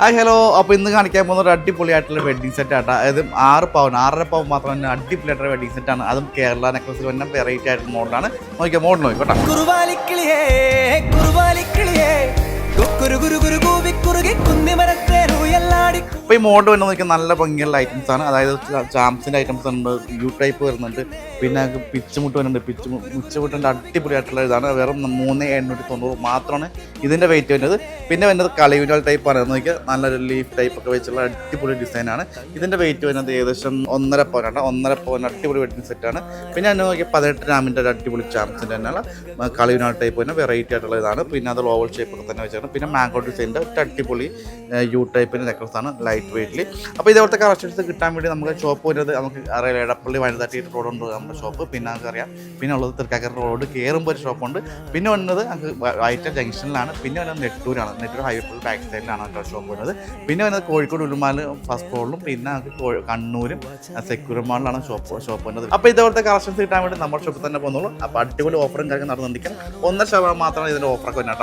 Hi hello. അപ്പോൾ ഇന്ന് കാണിക്കാൻ പോകുന്ന ഒരു അടിപൊളിയായിട്ടുള്ള വെഡിങ് സെറ്റ് ആട്ടോ. അതായത് ആറ് പവൻ ആറര പവൻ മാത്രം തന്നെ അടിപൊളിയായിട്ടുള്ള വെഡിങ് സെറ്റ് ആണ്. അതും കേരള നെക്ലസിൽ വന്ന വെറൈറ്റി ആയിട്ടുള്ള മോഡലാണ് നോക്കിയാൽ മോഡൽ നോക്കിക്കോട്ടെ ഈ മോഡൽ വരുന്നത് നല്ല ഭംഗിയുള്ള ഐറ്റംസ് ആണ്. അതായത് ചാംസിന്റെ ഐറ്റംസ് ഉണ്ട് യു ടൈപ്പ് വരുന്നുണ്ട്. പിന്നെ പിച്ചുമുട്ട് വരുന്നുണ്ട്. പിച്ചു മുച്ചുമുട്ടിന്റെ അടിപൊളിയായിട്ടുള്ള ഇതാണ്. വെറും മൂന്ന് എണ്ണൂറ്റി തൊണ്ണൂറ് മാത്രമാണ് ഇതിന്റെ വെയിറ്റ് വരുന്നത്. പിന്നെ വരുന്നത് കളിവിനൽ ടൈപ്പ് ആണ്. നോക്കിയാൽ നല്ലൊരു ലീഫ് ടൈപ്പ് ഒക്കെ വെച്ചുള്ള അടിപൊളി ഡിസൈനാണ് ഇതിന്റെ വെയിറ്റ് വരുന്നത് ഏകദേശം ഒന്നര പവനാണ് ഒന്നര പവൻ അടിപൊളി വെഡിങ് സെറ്റാണ് പിന്നെ എന്നെ നോക്കിയാൽ പതിനെട്ട് ഗ്രാമിന്റെ ഒരു അടിപൊളി ചാംസിന്റെ തന്നെയുള്ള കളിവിനൽ ടൈപ്പ് തന്നെ വെറൈറ്റി ആയിട്ടുള്ള ഇതാണ്. പിന്നെ അത് ലോവൽ ഷേപ്പ് ഒക്കെ തന്നെ വെച്ചാണ് പിന്നെ മാംഗോ ഡിസൈന്റെ ഒറ്റ അടിപൊളി യു ടൈപ്പിന്റെ നെക്ലസ് ആണ്. ലൈറ്റ് വെയിറ്റിൽ അപ്പോൾ ഇതേപോലത്തെ കളക്ഷൻസ് കിട്ടാൻ വേണ്ടി നമുക്ക് ഷോപ്പ് വരുന്നത് നമുക്ക് അറിയാം എടപ്പള്ളി വനിതാ തിയേറ്റർ റോഡ് ഉണ്ട് നമ്മുടെ ഷോപ്പ് പിന്നെ നമുക്ക് അറിയാം പിന്നെ ഉള്ളത് തൃക്കാക്കര റോഡ് കയറുമ്പോൾ ഒരു ഷോപ്പുണ്ട് പിന്നെ വന്നത് നമുക്ക് വൈറ്റ ജംഗ്ഷനിലാണ്. പിന്നെ വരുന്നത് നെട്ടൂരാണ്. നെട്ടൂർ ഹൈവേ ബാക്ക് സൈഡിലാണ് കേട്ടോ ഷോപ്പ് വരുന്നത്. പിന്നെ വരുന്നത് കോഴിക്കോട് ഉരുമാൽ ഫസ്റ്റ് ഫ്ലോറിലും പിന്നെ നമുക്ക് കണ്ണൂരും സെക്യൂർമാളിലാണ് ഷോപ്പ് ഷോപ്പ് വരുന്നത്. അപ്പോൾ ഇതേപോലത്തെ കളക്ഷൻസ് കിട്ടാൻ വേണ്ടി നമ്മുടെ ഷോപ്പിൽ തന്നെ പോകുന്നുള്ളൂ. അപ്പോൾ അടിപൊളി ഓഫറും കാര്യങ്ങൾ നടന്നിരിക്കാം ഒന്നര ശതമാനം മാത്രമാണ് ഇതിന്റെ ഓഫറൊക്കെ വരുന്നത്